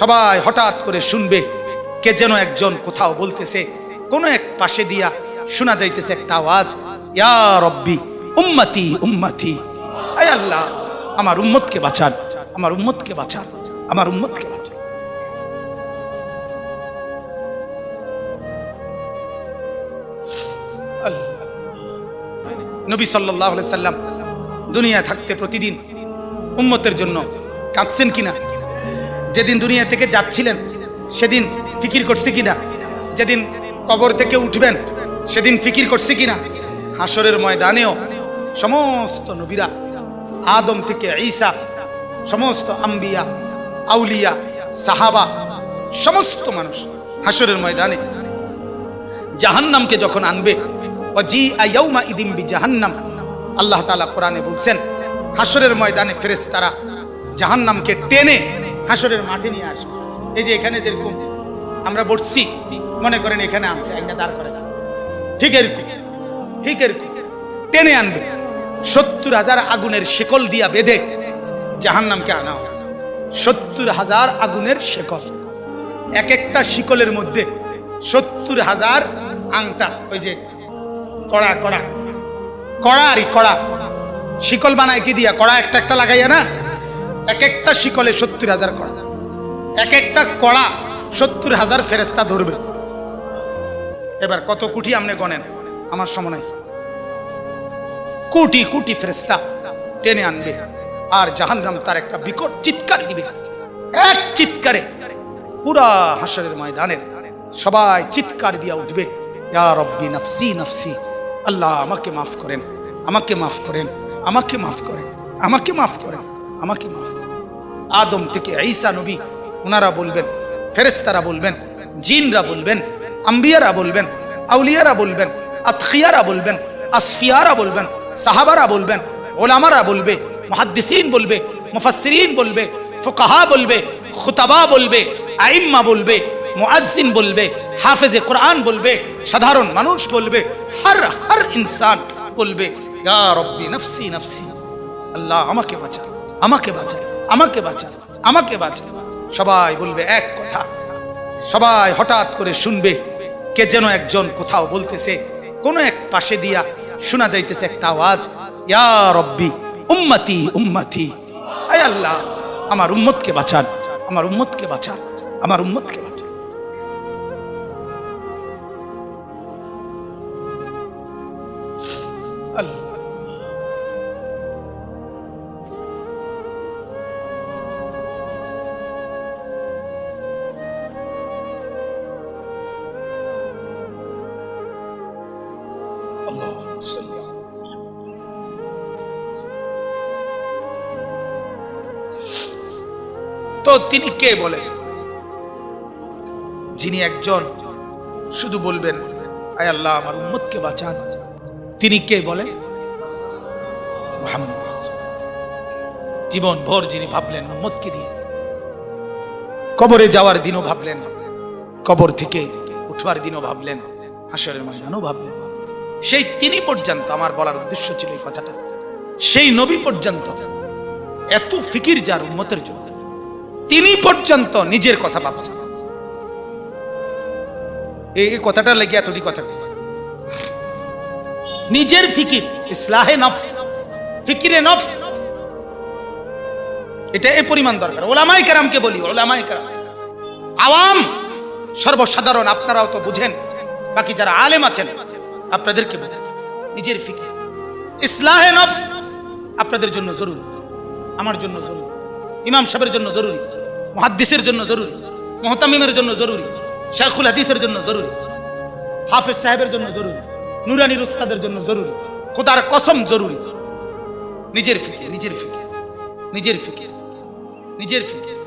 সবাই হঠাৎ করে শুনবে কে যেন একজন কোথাও বলতেছে, কোনো এক পাশে দিয়া শোনা যাইতেছে একটা আওয়াজ, ইয়া রব্বি, উম্মতি উম্মতি আল্লাহ, আমার উম্মতকে বাঁচান, আমার উম্মতকে বাঁচান, আমার উম্মতকে বাঁচান। নবী সাল্লাহ সাল্লাম দুনিয়া থাকতে প্রতিদিন উম্মতের জন্য কাঁদছেন কিনা? যেদিন দুনিয়া থেকে যাচ্ছিলেন, সেদিন ফিকির করছে কিনা? যেদিন কবর থেকে উঠবেন, সেদিন ফিকির করছে কিনা? হাসরের ময়দানেও সমস্ত নবীরা, আদম থেকে ঈসা, সমস্ত আম্বিয়া, আউলিয়া, সাহাবা, সমস্ত মানুষ হাসরের ময়দানে জাহান্নামকে যখন আনবে জি আয়াউমা ইদিম বি জাহান্নাম আল্লাহ তাআলা কোরআনে বলছেন হাসরের ময়দানে ফেরেস তারা জাহান্নামকে টেনে হাসরের মাঠে নিয়ে আসবে। এই যে এখানে যেরকম আমরা বসছি, মনে করেন এখানে আনছে, একটা দাঁড় করাইছে। ঠিক এরকম ঠিক এরকম। টেনে আনবে। সত্তর হাজার আগুনের শেকল দিয়া বেঁধে জাহান্নামকে আনা হবে। সত্তর হাজার আগুনের শেকল। এক একটা শিকলের মধ্যে সত্তর হাজার আংটা, ওই যে কড়া কড়া কড়া আরই কড়া। শিকল বানায় কি দিয়া? কড়া একটা একটা লাগাইয়া না? এক একটা শিকলে সত্তর হাজার কড়া এক একটা কড়া সত্তর হাজার ফেরেস্তা ধরবে। এবার কত কুঠি আপনি গণেন? আমার সময় কোটি কোটি ফেরেস্তা টেনে আনবে। আর জাহান্নাম তার একটা বিকট চিৎকার দিবে। এক চিৎকারে পুরা হাসরের ময়দানের সবাই চিৎকার দিয়া উঠবে। রব্বি নফসি নফসি, আল্লাহ আমাকে মাফ করেন, আমাকে মাফ করেন, আমাকে মাফ করেন, আমাকে মাফ করেন। আমাকে মাফ করেন আদম থেকে ঈসা নবী ওনারা বলবেন ফেরেস্তারা বলবেন, জিনরা বলবেন, আম্বিয়ারা বলবেন, আউলিয়ারা বলবেন, আতখিয়ারা বলবেন, আসফিয়ারা বলবেন, সাহাবারা বলবেন, ওলামারা বলবে, মুহাদ্দিসিন বলবে, মুফাসসিরিন বলবে, ফুকাহা বলবে, খুতাবা বলবে, আইম্মা বলবে, মুআজ্জিন বলবে, হাফেজে কোরআন বলবে, সাধারণ মানুষ বলবে, হর হর ইনসান বলবে, ইয়া রব্বি নফসি নফসি, আল্লাহ আমাকে বাঁচা আমাকে বাঁচা আমাকে বাঁচা আমাকে বাঁচা। সবাই বলবে এক কথা। সবাই হঠাৎ করে শুনবে কে যেন একজন কোথাও বলতেছে, কোন এক পাশে দিয়া শোনা যাইতেছে একটা আওয়াজ, ইয়া রব্বি, উম্মতি উম্মতি, আয় আল্লাহ, আমার উম্মতকে বাঁচান, আমার উম্মতকে বাঁচান, আমার উম্মতকে বাঁচান। আল্লাহ। اللهم صل على তো তিনি কে বলেন যিনি একজন শুধু বলবেন আয় আল্লাহ আমার উম্মতকে বাঁচান তিনি কে বলেন মুহাম্মদ রাসূলুল্লাহ। জীবন ভর যিনি ভাবলেন উম্মতকে নিয়ে কবরে যাওয়ার দিনও ভাবলেন কবর থেকে উঠবার দিনও ভাবলেন হাসরের ময়দানও ভাবলেন সেই তিনি পর্যন্ত আমার বলার উদ্দেশ্য ছিল এই কথাটা। সেই নবী পর্যন্ত, এত ফিকির যার উম্মতের জন্য, তিনি পর্যন্ত নিজের কথা ভাবছেন। এই কথাটা লেগে এতটি কথা কইছে। নিজের ফিকির, ইসলাহে নফস, ফিকিরে নফস, এটা এই পরিমাণ দরকার। ওলামাই কারামকে বলি ওলামাই কারাম। আওয়াম সর্বসাধারণ, আপনারাও তো বুঝেন, বাকি যারা আলেম আছেন আপনাদেরকে নিজের ফিকির। ইসলাহে নফস আপনাদের জন্য জরুরি। আমার জন্য জরুরি। ইমাম সাহেবের জন্য জরুরি। মহাদ্দিসের জন্য জরুরি। মহতামিমের জন্য জরুরি। শেখুল হাদিসের জন্য জরুরি। হাফেজ সাহেবের জন্য জরুরি। নুরানির উস্তাদের জন্য জরুরি। খোদার কসম জরুরি। নিজের ফিকির নিজের ফিকির নিজের ফিকির নিজের ফিকির।